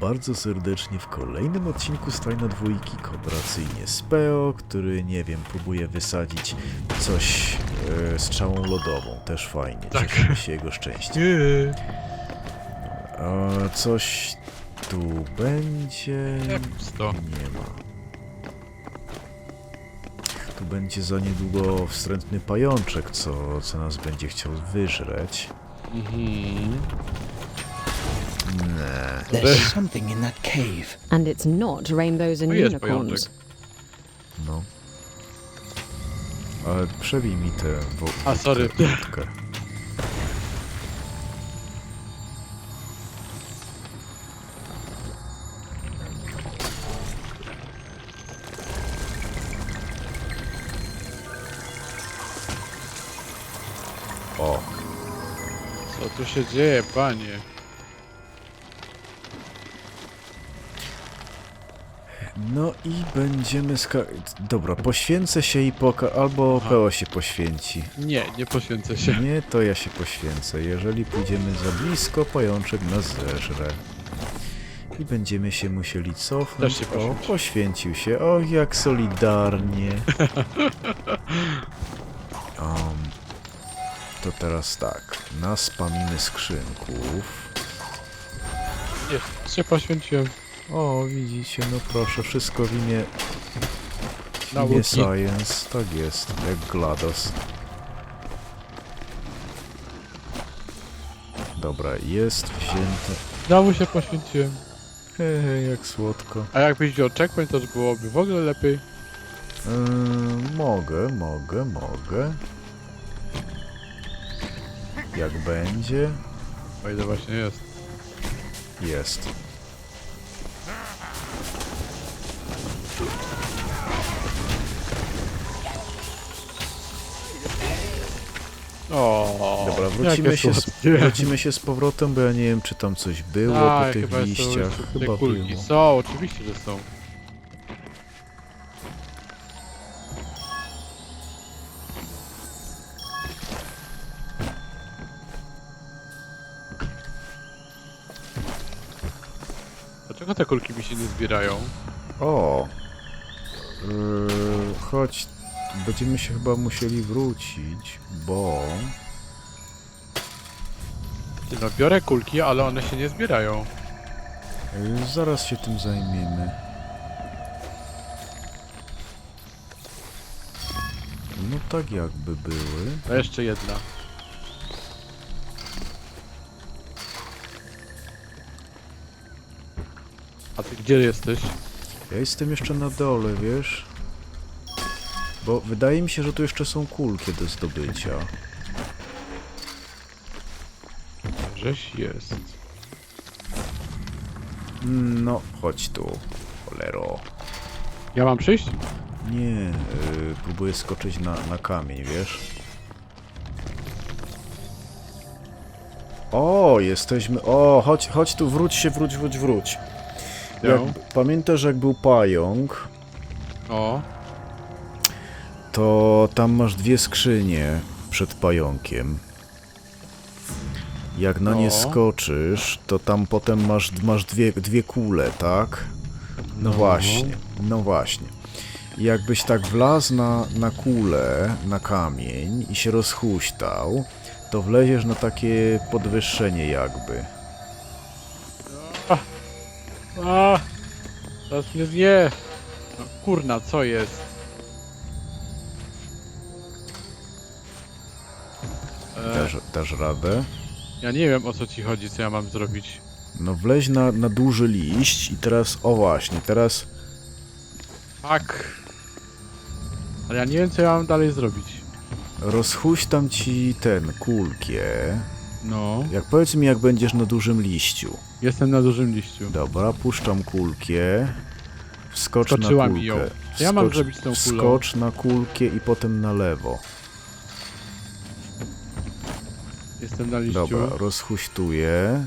bardzo serdecznie w kolejnym odcinku z Tajna Dwójki kooperacyjnie z Peo, który, nie wiem, próbuje wysadzić coś e, strzałą lodową. Też fajnie, Tak. cieszymy się jego szczęściem. Nie. A coś tu będzie... Nie ma. Tu będzie za niedługo wstrętny pajączek, co, co nas będzie chciał wyżreć. Mhm. Nie. There's something in that cave. And it's not rainbows and No jest unicorns. pajączek. No. Ale przebij mi tę wo- A, sorry. wódkę. O, Co tu się dzieje, panie? No i będziemy ska... Dobra, poświęcę się i poka... Albo Aha. Peo się poświęci. Nie, nie poświęcę się. Nie, to ja się poświęcę. Jeżeli pójdziemy za blisko, pajączek nas zeżre. I będziemy się musieli cofnąć. Też się o, poświęci. poświęcił się. O, jak solidarnie. Um, to teraz tak. Naspamimy skrzynków. Nie, się poświęciłem. O, widzicie, no proszę, wszystko w imię, w imię Nauki. science. Tak jest, jak GLaDOS. Dobra, jest wzięte. Znowu się poświęciłem. Hehe, jak słodko. A jakbyś wziął checkpoint, to byłoby w ogóle lepiej. Yy, mogę, mogę, mogę. Jak będzie? O ile właśnie jest. Jest. O, Dobra, wrócimy jakie się, z, słodkie. wrócimy się z powrotem, bo ja nie wiem, czy tam coś było Tak, po tych chyba są liściach. te Chyba kulki. było. Są, oczywiście, że są. Dlaczego te kulki mi się nie zbierają? O! Yy, chodź, będziemy się chyba musieli wrócić, bo... No biorę kulki, ale one się nie zbierają. Zaraz się tym zajmiemy. No tak jakby były. A jeszcze jedna. A ty gdzie jesteś? Ja jestem jeszcze na dole, wiesz? Bo wydaje mi się, że tu jeszcze są kulki do zdobycia. Żeś jest. Mm, No, chodź tu, cholero. Ja mam przyjść? Nie, yy, próbuję skoczyć na, na kamień, wiesz? O, jesteśmy... O, chodź, chodź tu, wróć się, wróć, wróć, wróć. Jak, Jo. pamiętasz, jak był pająk, O, to tam masz dwie skrzynie przed pająkiem. Jak na nie No. skoczysz, to tam potem masz, masz dwie, dwie kule, tak? No właśnie, no właśnie. Jakbyś tak wlazł na, na kulę, na kamień i się rozhuśtał, to wleziesz na takie podwyższenie jakby. A! Teraz mnie zje! No, kurna, co jest? Dasz, dasz radę? ja nie wiem o co ci chodzi, co ja mam zrobić. No wleź na, na duży liść i teraz, o właśnie, teraz Tak. Ale ja nie wiem co ja mam dalej zrobić. rozhuśtam ci ten, kulkie. No, Jak powiedz mi, jak będziesz na dużym liściu. jestem na dużym liściu. Dobra, puszczam kulkę. Wskocz Skoczyła na mi ją. kulkę. Co ja mam Wskocz- zrobić z tą kulą? Wskocz na kulkę i potem na lewo. Jestem na liściu. Dobra, rozhuśtuję.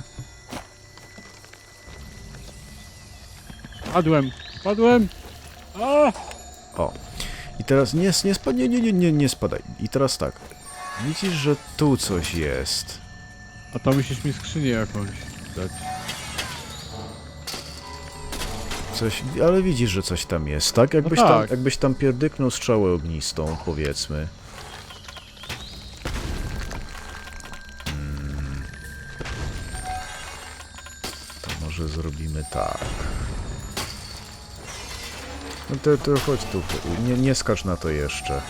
Padłem! Padłem! A! O. I teraz nie, nie, spa, nie, nie, nie, nie, nie spadaj. I teraz tak. Widzisz, że tu coś jest. A to musisz mi skrzynię jakąś dać. coś, ale widzisz, że coś tam jest, tak? Jakbyś, No Tam, tak. jakbyś tam pierdyknął strzałę ognistą, powiedzmy. Zrobimy tak. No to, to chodź tu, nie, nie skacz na to jeszcze.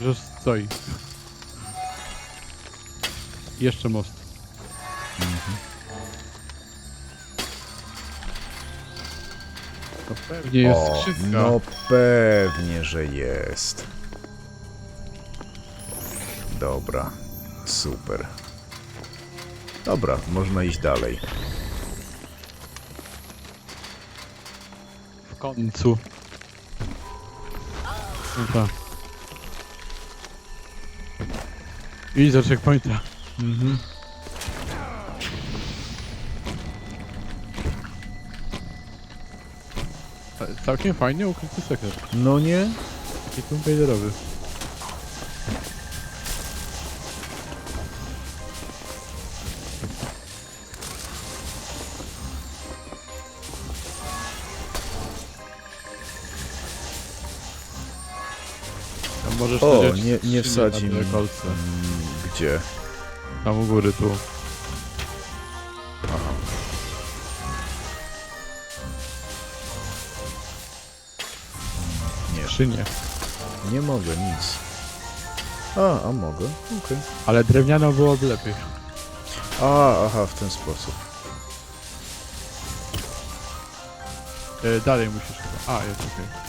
Że stoi. Jeszcze most. To pewnie jest o, skrzynka. no pewnie, że jest. Dobra, super. Dobra, można iść dalej. Końcu. Tak. I za checkpointa. Mhm. Całkiem fajnie ukryty sekret. No nie? Taki Tomb Raiderowy. Możesz O, nie- nie wsadzi na mi. kolce. Mm, Gdzie? Tam u góry, tu. Aha. Nie, Skrzynię. nie mogę, nic. A, a mogę? Okej. Ale drewnianą byłoby lepiej. A, aha, w ten sposób. E, dalej musisz chyba. A, jest okej.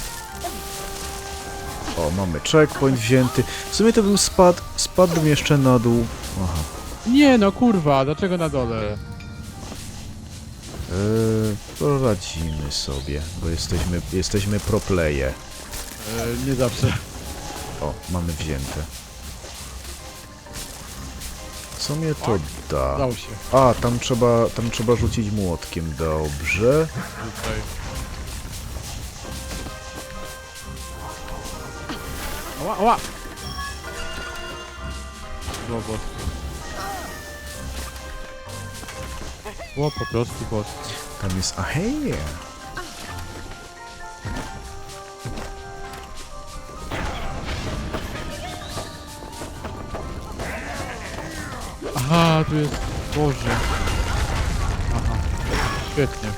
O, mamy checkpoint wzięty. W sumie to był spad, spadłbym jeszcze na dół. Aha. Nie no kurwa, dlaczego na dole? Eee, poradzimy sobie, bo jesteśmy, jesteśmy pro playe. E, nie zawsze. O, mamy wzięte. Co mnie to da? Dało się. A, tam trzeba, tam trzeba rzucić młotkiem, dobrze. Tutaj. Ała, ała! Boss. Było po prostu boss. Tam jest, a hej! Aha, tu jest... Boże. Aha. Świetnie.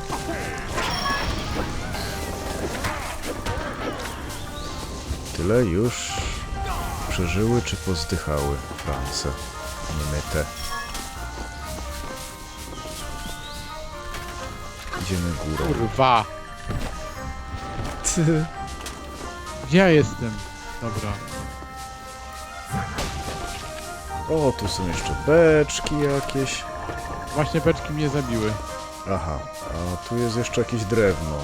Tyle już przeżyły czy pozdychały France? Niemyte. Idziemy górą. Kurwa! Gdzie ja jestem? Dobra. O, tu są jeszcze beczki jakieś. Właśnie beczki mnie zabiły. Aha, a tu jest jeszcze jakieś drewno.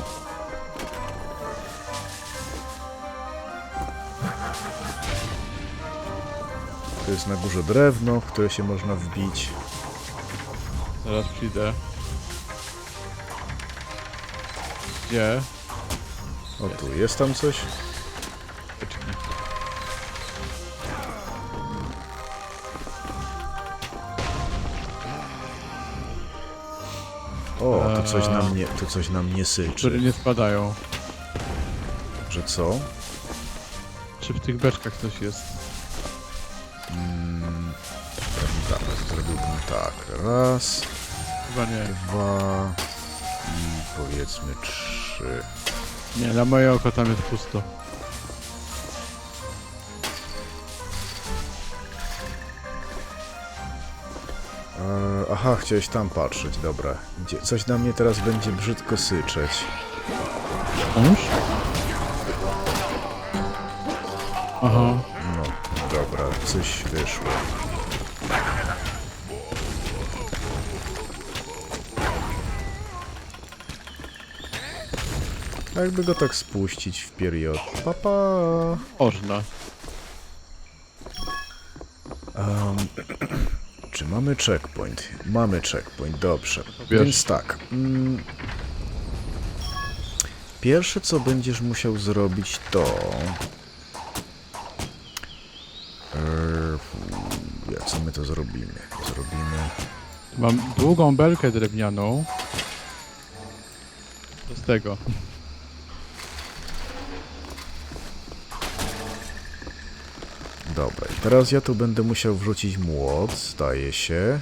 Tu jest na górze drewno, w które się można wbić. Zaraz przyjdę. Gdzie? O, tu jest tam coś? O, to coś na mnie, to coś na mnie Które syczy. nie spadają. Że co? Czy w tych beczkach coś jest? Tak. Raz, Chyba nie. dwa i powiedzmy trzy. Nie, na moje oko tam jest pusto. E, aha, chciałeś tam patrzeć, dobra. Gdzie, coś na mnie teraz będzie brzydko syczeć. Już? Aha. No, dobra, coś wyszło. Jakby go tak spuścić w period. Papa. Można. Um, czy mamy checkpoint? Mamy checkpoint, dobrze. Wiesz. Więc tak. Mm, pierwsze co będziesz musiał zrobić to. Eee, co my to zrobimy? Zrobimy. Mam długą belkę drewnianą. Z tego? Dobra, i teraz ja tu będę musiał wrzucić młot, zdaje się.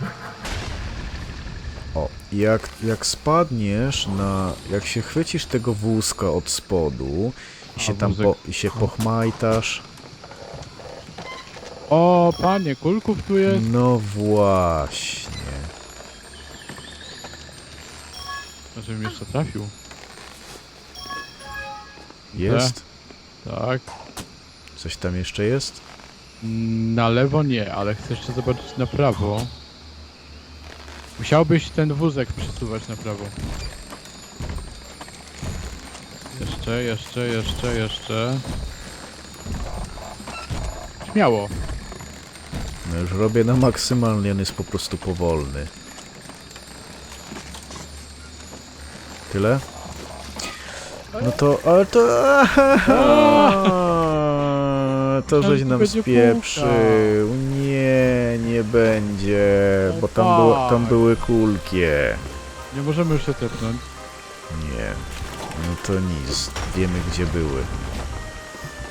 O, jak, jak spadniesz na... Jak się chwycisz tego wózka od spodu i A, się tam wózek. po, i się pochmajtasz... O, panie, kulków tu jest. No właśnie. Żebym jeszcze trafił. Jest? Tak. Coś tam jeszcze jest? Na lewo nie, ale chcę jeszcze zobaczyć na prawo. Musiałbyś ten wózek przesuwać na prawo. Jeszcze, jeszcze, jeszcze, jeszcze. Śmiało. No już robię na maksymalnie, on jest po prostu powolny. Tyle? No to, ale to... To żeś nam będzie spieprzył. Nie, nie będzie, bo tam, tak. było, tam były kulkie. Nie możemy już się tepnąć. Nie. No to nic, wiemy gdzie były.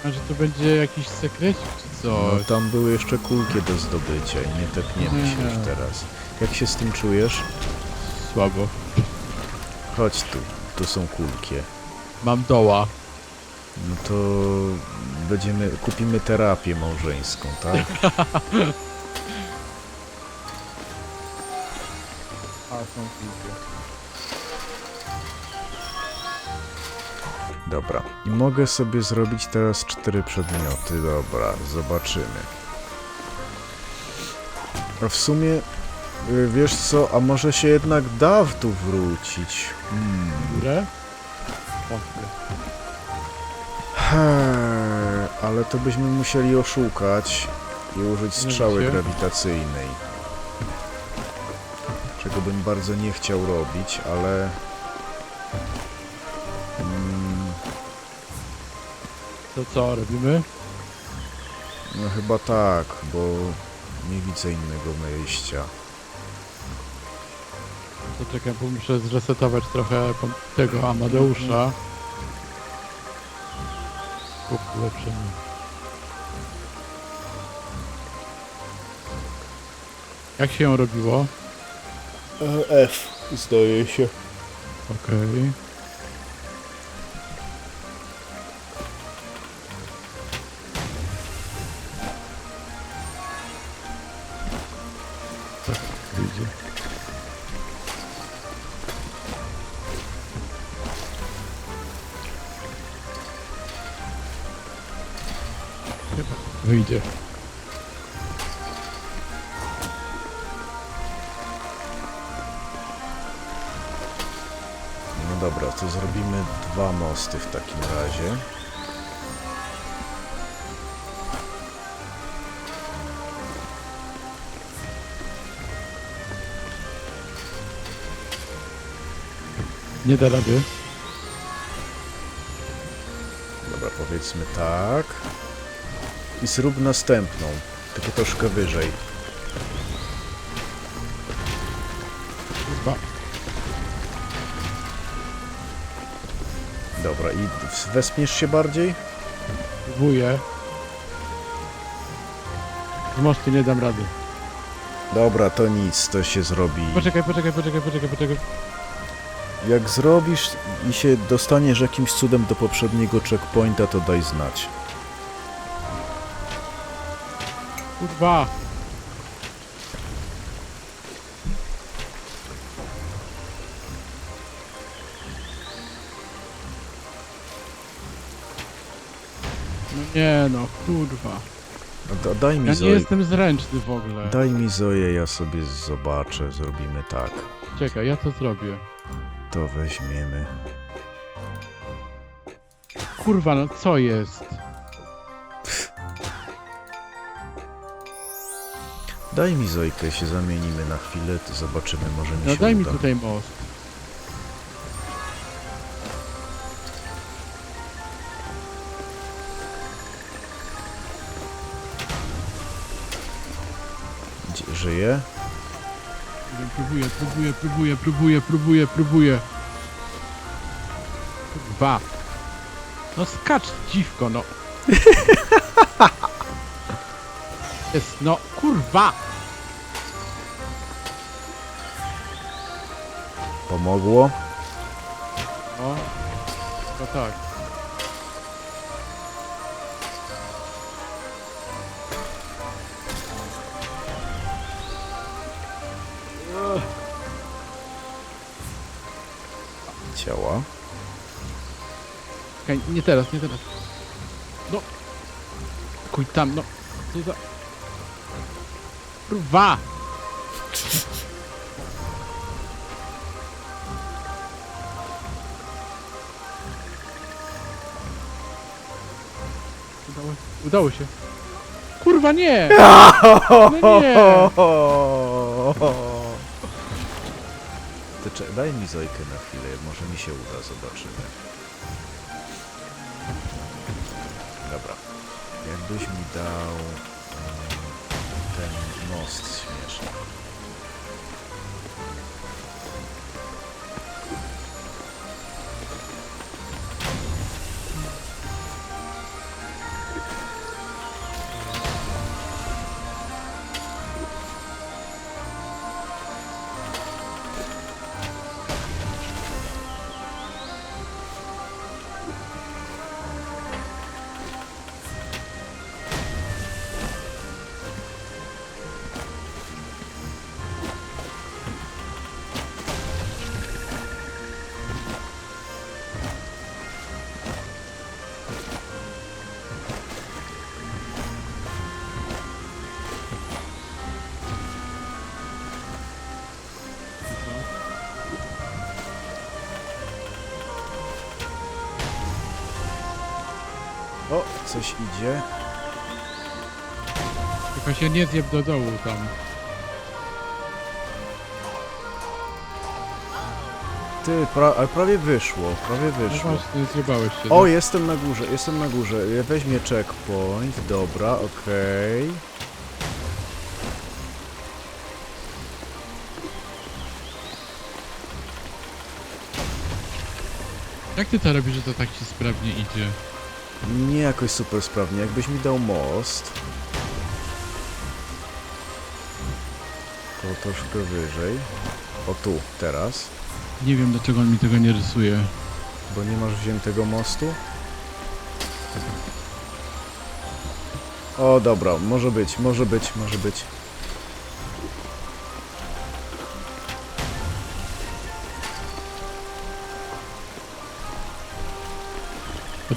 A że to będzie jakiś sekrecik czy No coś. tam były jeszcze kulkie do zdobycia i nie tepniemy się Nie. już teraz. Jak się z tym czujesz? Słabo. Chodź tu, tu są kulkie. Mam doła. No to będziemy, kupimy terapię małżeńską, tak? A, są. Dobra. I mogę sobie zrobić teraz cztery przedmioty. Dobra, zobaczymy. A w sumie, y, wiesz co, a może się jednak da w tu wrócić? Hmm. Górę? Ale to byśmy musieli oszukać i użyć strzały grawitacyjnej. Czego bym bardzo nie chciał robić, ale... Mm, To co, robimy? no chyba tak, bo nie widzę innego wyjścia. To czekaj, bo muszę zresetować trochę pom- tego Amadeusza. Kup. Jak się ją robiło? F, zdaje się. Okej. Tak, wyjdzie. Wyjdzie. No dobra, to zrobimy dwa mosty w takim razie. Nie da rady. Dobra, powiedzmy tak. I zrób następną, tylko troszkę wyżej. Chyba. Dobra, i wespniesz się bardziej? Próbuję. Z mostu nie dam rady. Dobra, to nic, to się zrobi. Poczekaj, poczekaj, poczekaj, poczekaj, poczekaj. Jak zrobisz i się dostaniesz jakimś cudem do poprzedniego checkpointa, to daj znać. Kurwa. No nie no, kurwa. No Da, daj mi Ja nie Zoe. jestem zręczny w ogóle. Daj mi Zoję, ja sobie zobaczę, zrobimy tak. Czekaj, ja to zrobię. To weźmiemy. Kurwa, no co jest? Daj mi Zojkę, się zamienimy na chwilę, to zobaczymy, może mi No się daj mi uda. tutaj most. Gdzie- Żyje? Próbuję, próbuję, próbuję, próbuję, próbuję, próbuję. kurwa. No skacz, dziwko, no. Jest, no, kurwa. Pomogło? No, no tak. Ciała. Czekaj, nie teraz, nie teraz. No. Kuj tam, no. Co za... Kurwa! Udało, udało się. Kurwa nie! No nie! Ty, daj mi Zojkę na chwilę, może mi się uda, zobaczymy. Dobra. Jakbyś mi dał most śmieszny. Coś idzie. Tylko się nie zjeb do dołu tam. Ty, pra a prawie wyszło, prawie No wyszło. właśnie, zjebałeś się. O, no. jestem na górze, jestem na górze. Weźmie checkpoint, dobra, okej. Jak ty to robisz, że to tak ci sprawnie idzie? Nie jakoś super sprawnie. Jakbyś mi dał most. To troszkę wyżej. O tu, teraz. Nie wiem dlaczego on mi tego nie rysuje. Bo nie masz wziętego mostu? O, dobra, może być, może być, może być.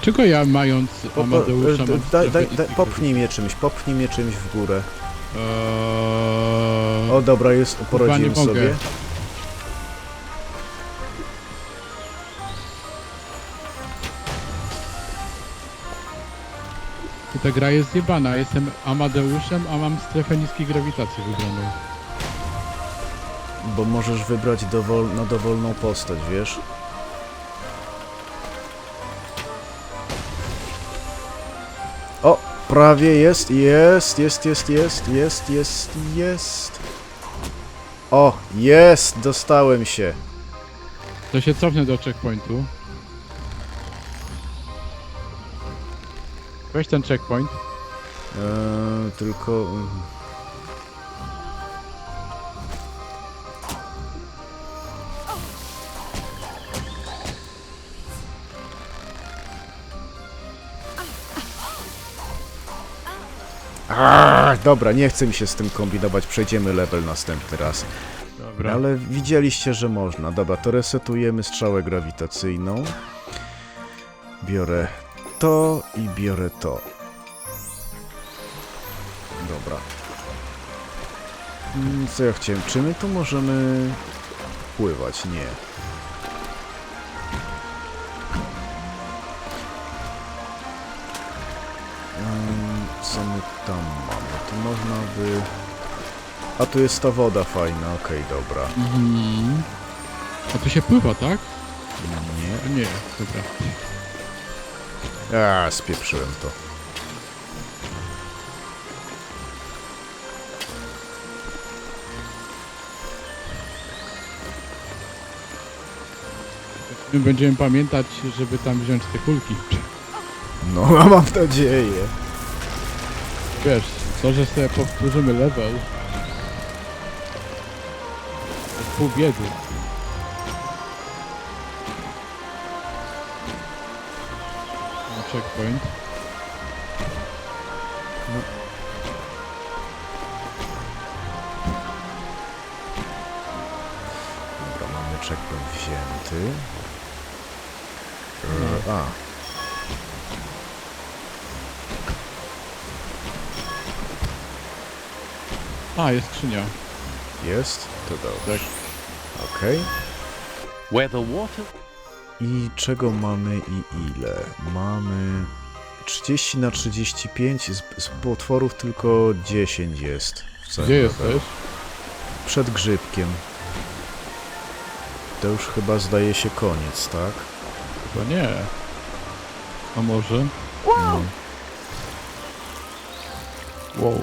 Dlaczego ja mając Po, Amadeusza mam daj, daj, daj, popchnij mnie czymś, popchnij mnie czymś w górę. Eee, O, dobra, nie mogę. sobie. Ta gra jest zjebana. Jestem Amadeuszem, a mam strefę niskiej grawitacji wybraną. Bo możesz wybrać dowol, na dowolną postać, wiesz? Prawie jest, jest, jest, jest, jest, jest, jest, jest. O, jest, dostałem się. To się cofnę do checkpointu. Weź ten checkpoint. Eee, tylko... Dobra, nie chce mi się z tym kombinować, przejdziemy level następny raz. Dobra. Ale widzieliście, że można. Dobra, to resetujemy strzałę grawitacyjną. Biorę to i biorę to. Dobra. Mm, Co ja chciałem? Czy my tu możemy pływać? Nie. My tam mamy? Tu można by... A tu jest ta woda fajna, okej, dobra. Mhm. A tu się pływa, tak? Nie. A nie, dobra. A, spieprzyłem to. My będziemy pamiętać, żeby tam wziąć te kulki. No, mam nadzieję. Wiesz, to, że sobie powtórzymy level... To pół biedy. No, checkpoint. A, jest skrzynia. Jest? To dobrze. Tak. Okej. Where the water. I czego mamy i ile? Mamy 30 na 35, z, z potworów tylko 10 jest. W całym Gdzie levelu. jesteś? Przed grzybkiem. To już chyba zdaje się koniec, tak? Chyba nie. A może? No. Wow.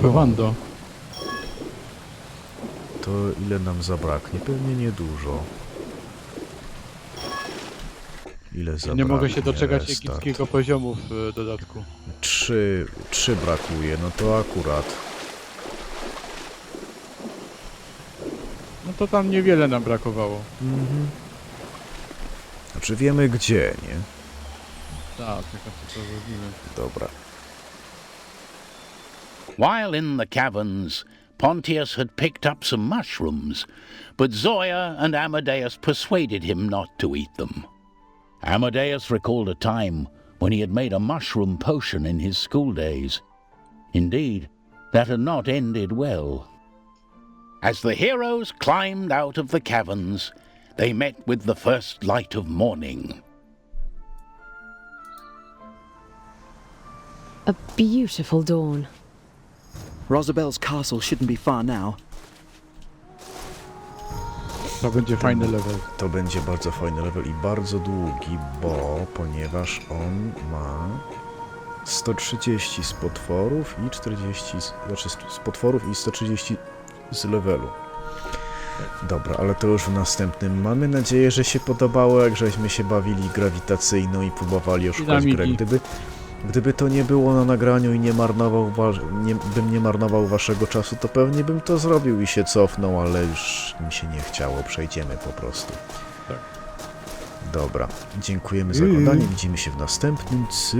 O, Bewando. To ile nam zabraknie? Pewnie niedużo. Ile zabraknie? Nie mogę się doczekać Restart. egipskiego poziomu w e, dodatku. Trzy, trzy brakuje, no to akurat. No to tam niewiele nam brakowało. Mhm. Znaczy wiemy gdzie, nie? Tak, tylko co to robimy. Dobra. While in the caverns, Pontius had picked up some mushrooms, but Zoya and Amadeus persuaded him not to eat them. Amadeus recalled a time when he had made a mushroom potion in his school days. Indeed, that had not ended well. As the heroes climbed out of the caverns, they met with the first light of morning. A beautiful dawn. Rosabelle's castle shouldn't be far now. To będzie fajny level. To będzie bardzo fajny level i bardzo długi, bo ponieważ on ma 130 z potworów i 40 z, znaczy z, potworów i 130 z levelu. Dobra, ale to już w następnym. Mamy nadzieję, że się podobało, jak żeśmy się bawili grawitacyjną i próbowali oszukać grę. Gdyby, gdyby to nie było na nagraniu i nie marnował, wa- nie, bym nie marnował waszego czasu, to pewnie bym to zrobił i się cofnął, ale już mi się nie chciało. Przejdziemy po prostu. Tak. Dobra, dziękujemy za oglądanie. Widzimy się w następnym. Cy.